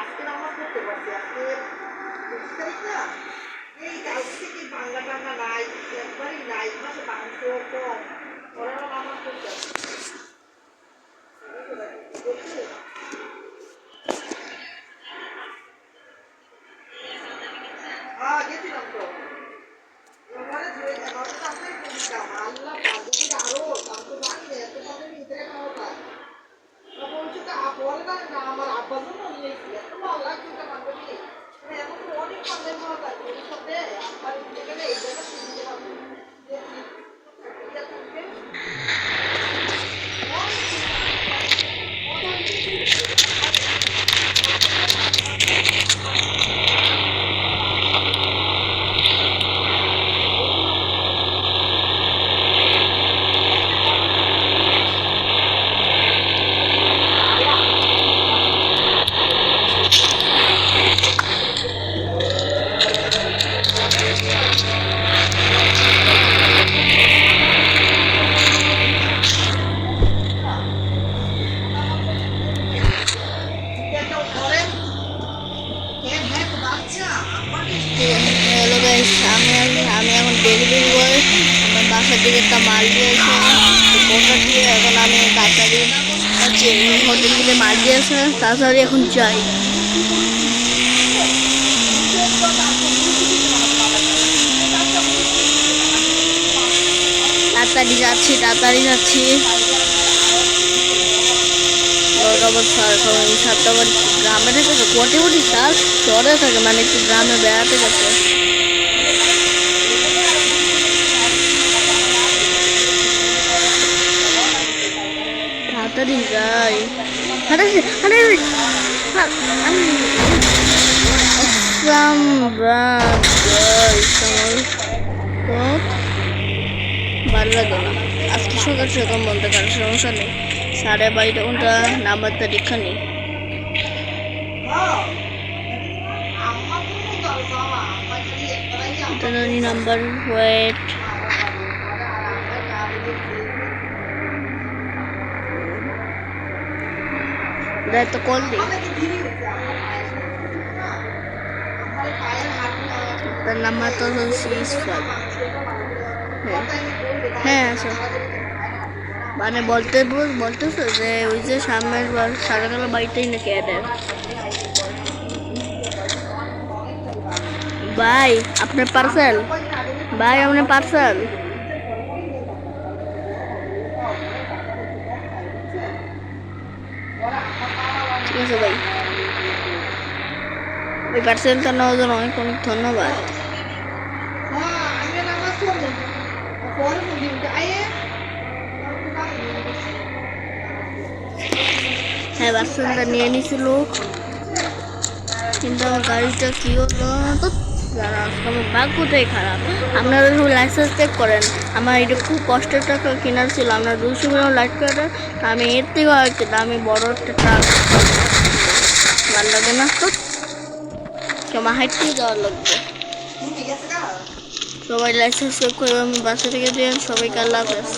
আজকে নামাজ করতে পারছি আজকে পঁচিশ তারিখ না এই থেকে বাংলা টাংলা নাই একবারই নাই মাসে বাংলা কম ওরা নামাজ পড়তে আসছে। হ্যাঁ গেছিলাম তো ওখানে ধরে আমার তো আপনার দাম আল্লাহ বাদুকির আরও দাম তো জানি না এত দামের ভিতরে খাওয়া পায় বলছে তো বলে না না আমার আব্বার জন্য নিয়েছি এত ভালো লাগছে ওটা বান্ধবী মানে এখন তো অনেক কন্টেন্ট আমি আমি এখন ডেলিভারি বয় আমার বাসার দিকে একটা মাল দিয়েছে ওটা দিয়ে এখন আমি তাড়াতাড়ি হোটেল থেকে মাল দিয়েছে তাড়াতাড়ি এখন যাই। তাড়াতাড়ি যাচ্ছি তাড়াতাড়ি যাচ্ছি। গ্রামে থেকে কোটি কোটি স্যার? শহরে থাকে মানে একটু গ্রামে বেড়াতে গেছে। তাড়াতাড়ি যাই। আরে আরে ভালো লাগে না। আজকে সকাল সকাল বলতে কারও সমস্যা নেই। সাড়ে বাড়িটা কোনটা নাম্বার তারিখা নেই। Number wait. কল দিই। তার নাম্বার তো সিক্স ফাইভ হ্যাঁ। আছে মানে বলতে বল- বলতেছে যে ওই যে সামনের সাদা সারাকালা বাড়িতেই নাকি অ্যাডের? ভাই, আপনার পার্সেল ভাই, আপনার পার্সেল ঠিক আছে, ভাই। ওই পার্সেলটা নেওয়ার জন্য অনেক অনেক ধন্যবাদ। হ্যাঁ পার্সেলটা নিয়ে নিছিল কিন্তু আমার গাড়িটা কি হলো? তো আমার ভাগ্যটাই খারাপ? আপনারা শুধু লাইসেন্স চেক করেন। আমার এটা খুব কষ্টের টাকা কেনার ছিল। আপনার দুশো গ্রাম লাইট কাটার আমি এর থেকে হয়তো আমি বড় একটা ট্রাক ভালো লাগে না তো আমার হাইটেই যাওয়ার লাগবে? সবাই লাইসেন্স চেক করে আমি বাসা থেকে দিয়ে সবাইকে আল্লাহ হাফেজ